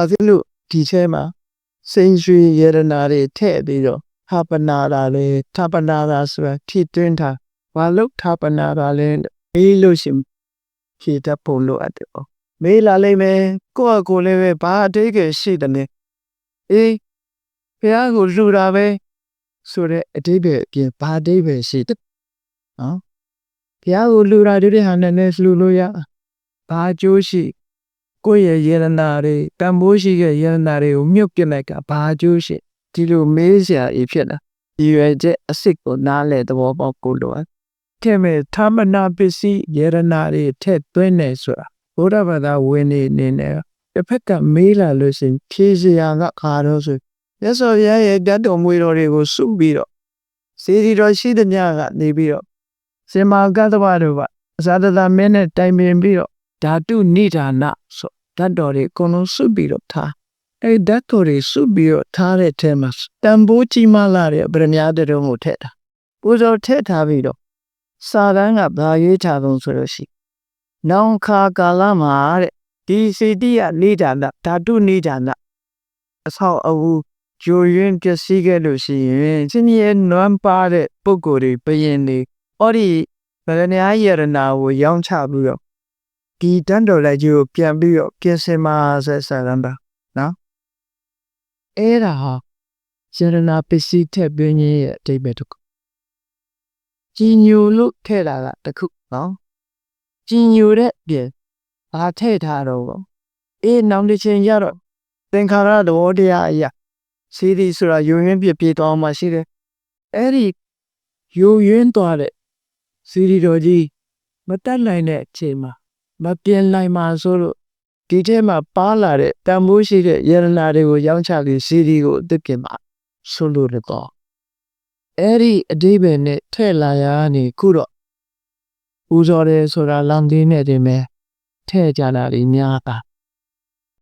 အဖြစ်လို့ဒီထဲမှာစိန်ရွှေရတနာတွေထည့်ပြီးတော့ထာပနာတာလေထာပနာတာဆိုတာဖြစ်တွင်းတာဘာလို့ထာပနာတာလဲမေးလို့ရှရင်ဖြေတတ်ဖို့လိုအပ်တယ်ပေါ့မေးလာလိမ့်မယ်ကိုယ့်အကိုယ်လည်းပဲဘာအတိတ်ကရှိတယ်လဲအေးဘုရားကိုလှူတာပဲဆိုတဲ့အတိတ်ပဲအပြင်ဘာအတိတ်ပဲရှိတယ်နော်ဘုရားကိုလှူတာတို့တဲ့ဟာနဲ့လည်းလှူလို့ရဘာအကျိုးရှိ ကိုယ့်ရဲ့ယန္နာတွေတန်ဖိုးရှိတဲ့ယန္နာတွေကိုမြုပ်ပြလိုက်ကဘာအကျိုးရှိဒီလိုမေးစရာအဖြစ်လားဒီရွယ်ချက်အစ်စ်ကိုနားလဲသဘောပေါက်ကိုလိုအပ်တဲ့မဲ့သမ္မနာပစ္စည်းယန္နာတွေထက်သွင်းနေဆိုတာဘုရားဘာသာဝင်နေနေနဲ့တစ်ဖက်ကမေးလာလို့ရှိရင်ဖြေစရာကခါတော့ဆိုရသော်ရရဲ့တတ်တော်မွေတော်တွေကိုစုပြီးတော့စေတီတော်ရှိတဲ့ညကနေပြီးတော့စင်မာကတ္တဝတို့ကအဇာတတမင်းနဲ့တိုင်ပင်ပြီးတော့ဓာတုနိဒာနဆို ဓာတ်တော်တွေအကုန်လုံးစုပြီးတော့ထားအဲဓာတ်တော်တွေစုပြီးတော့ထားတဲ့ထဲမှာတန်ဖိုးကြီးမားလာတဲ့ဗရမ ्या တဲ့တုံးကိုထည့်တာပူဇော်ထည့်ထားပြီးတော့စာတန်းကဘာရေးထားသုံးဆိုလို့ရှိရင်နောင်ခါကာလမှာတဲ့ဒီစေတိယနိဒာနဓာတုနိဒာနအဆောက်အဦဂျိုရင်းပျက်စီးခဲ့လို့ရှိရင်ချင်းရဲ့နွမ်းပါတဲ့ပုံကိုယ်တွေဘယင်တွေဟောဒီဗရမ ्या ယရနာကိုရောင်းချပြီးတော့ ဒီတန်းတော်လိုက်ကြီးကိုပြန်ပြီးတော့ပြင်ဆင်ပါဆက်ဆက်ရမ်းပါနော်အဲ့ဒါဟာယရနာပစ္စည်းထက်ပြင်းရဲ့အတိတ်ပဲတစ်ခုကြီးညိုလို့ထည့်တာကတစ်ခုနော်ကြီးညိုတဲ့ပြင်ဘာထည့်ထားတော့ဘောအေးနောင်တစ်ချိန်ရတော့သင်္ခါရသဘောတရားအရာစီဒီဆိုတာယုံရင်းပြပြေသွားမှရှိတယ်အဲ့ဒီယုံရင်းသွားတဲ့စီဒီတော်ကြီးမတက်နိုင်တဲ့အချိန်မှာ မပြင်းနိုင်မှာဆိုလို့ဒီထဲမှာပါလာတဲ့တန်မိုးရှိတဲ့ယရနာတွေကိုရောင်းချပြီးစီဒီကိုအစ်စ်ပြင်ပါဆိုလို့တော့အဲ့ဒီအတိဘယ်နဲ့ထဲ့လာရကနေခုတော့ဦးစော်တယ်ဆိုတာလမ်းသေးနဲ့တင်မဲ့ထဲ့ကြတာတွေများတာ